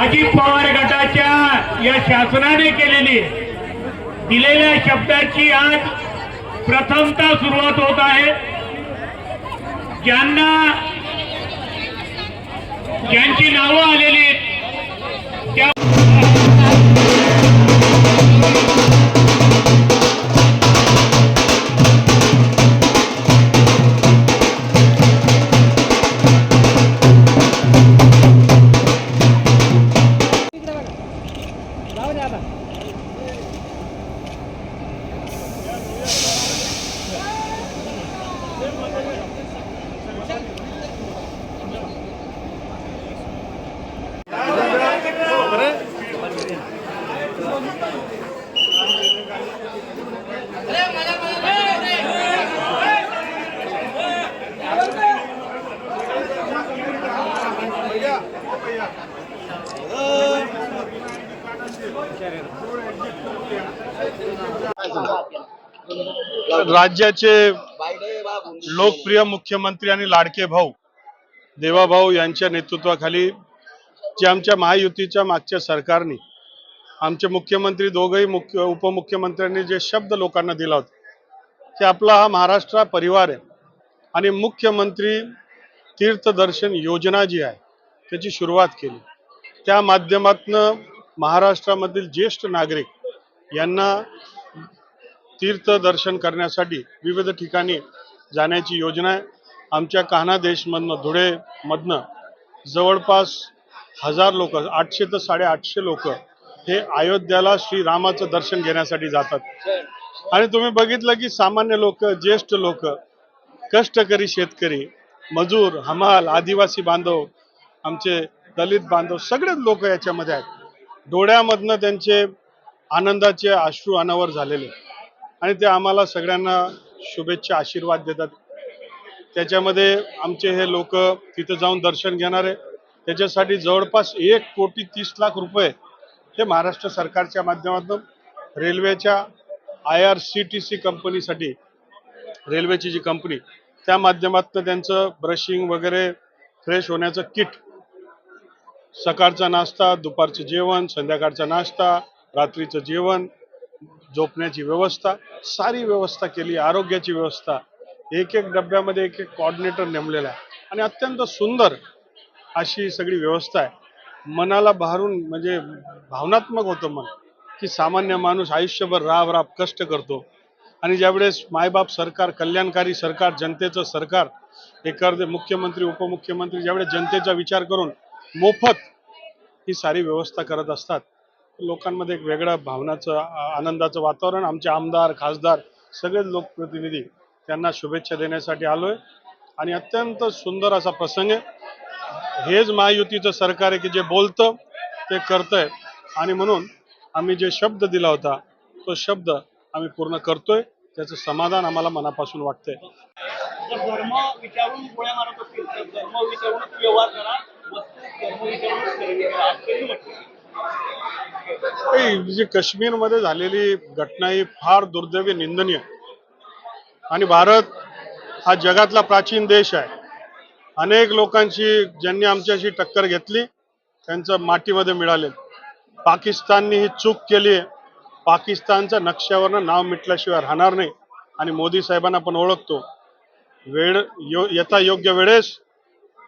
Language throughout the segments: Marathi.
अजित पवार गटाच्या या शासनाने केलेली दिलेल्या शब्दाची आज प्रथमता सुरुवात होत आहे. ज्यांना ज्यांची नावं आलेली आहेत त्या राज्याचे लोकप्रिय मुख्यमंत्री आणि लाडके भाऊ देवाभाऊ यांच्या नेतृत्वाखाली जे आमच्या महायुतीच्या मागच्या सरकारने आमचे मुख्यमंत्री दोघही मुख्य उपमुख्यमंत्र्यांनी जे शब्द लोकांना दिला होता की आपला हा महाराष्ट्र परिवार आहे आणि मुख्यमंत्री तीर्थदर्शन योजना जी आहे त्याची सुरुवात केली. त्या माध्यमातनं महाराष्ट्रामधील ज्येष्ठ नागरिक यांना तीर्थदर्शन करण्यासाठी विविध ठिकाणी जाण्याची योजना आहे. आमच्या कान्हा देशमधनं धुळेमधनं जवळपास हजार लोक आठशे ते साडेआठशे लोक हे अयोध्याला श्रीरामाचं दर्शन घेण्यासाठी जातात. आणि तुम्ही बघितलं की सामान्य लोक ज्येष्ठ लोक कष्टकरी शेतकरी मजूर हमाल आदिवासी बांधव आमचे दलित बांधव सगळेच लोक याच्यामध्ये आहेत. डोळ्यामधनं त्यांचे आनंदाचे अश्रू अनावर झालेले. आणि ते आम्हाला सगळ्यांना शुभेच्छा आशीर्वाद देतात. त्याच्यामध्ये आमचे हे लोक तिथं जाऊन दर्शन घेणार आहे. त्याच्यासाठी जवळपास एक कोटी तीस लाख रुपये हे महाराष्ट्र सरकारच्या माध्यमातून रेल्वेच्या I R C T C कंपनीसाठी रेल्वेची जी कंपनी त्या माध्यमातून त्यांचं ब्रशिंग वगैरे फ्रेश होण्याचं किट सकाळचा नाश्ता दुपारचं जेवण संध्याकाळचा नाश्ता रात्रीचं जेवण झोपण्याची व्यवस्था सारी व्यवस्था केली आरोग्याची व्यवस्था. एक एक डब्यामध्ये एक एक कॉर्डिनेटर नेमलेला आहे. आणि अत्यंत सुंदर अशी सगळी व्यवस्था आहे. मनाला भारून म्हणजे भावनात्मक होतं मन की सामान्य माणूस आयुष्यभर राब राब कष्ट करतो. आणि ज्यावेळेस मायबाप सरकार कल्याणकारी सरकार जनतेचं सरकार एखादे मुख्यमंत्री उपमुख्यमंत्री ज्यावेळेस जनतेचा विचार करून मोफत ही सारी व्यवस्था करत असतात. लोकांमध्ये एक वेगळं भावनाचं आनंदाचं वातावरण आमचे आमदार खासदार सगळेच लोकप्रतिनिधी त्यांना शुभेच्छा देण्यासाठी आलोय. आणि अत्यंत सुंदर असा प्रसंग आहे. हेच महायुतीचं सरकार आहे की जे बोलतं ते करतंय. आणि म्हणून आम्ही जे शब्द दिला होता तो शब्द आम्ही पूर्ण करतोय. त्याचं समाधान आम्हाला मनापासून वाटतंय. ही जी काश्मीरमध्ये झालेली घटना ही फार दुर्दैवी निंदनीय. आणि भारत हा जगातला प्राचीन देश आहे. अनेक लोकांची ज्यांनी आमच्याशी टक्कर घेतली त्यांचं मातीमध्ये मिळाले. पाकिस्ताननी ही चूक केली आहे. पाकिस्तानचं नक्षावरनं नाव मिटल्याशिवाय राहणार नाही. आणि मोदी साहेबांना आपण ओळखतो. वेळ यो यथा योग्य वेळेस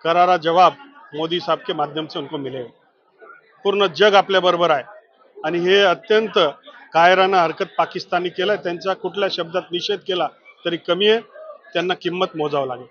करारा जवाब मोदी साहेब के माध्यम से उनको मिलेगा पूर्ण जग आपल्या बरोबर आहे. आणि हे अत्यंत कायरानं हरकत पाकिस्तानी केलं त्यांचा कुठल्या शब्दात निषेध केला तरी कमी आहे. त्यांना किंमत मोजावं लागेल.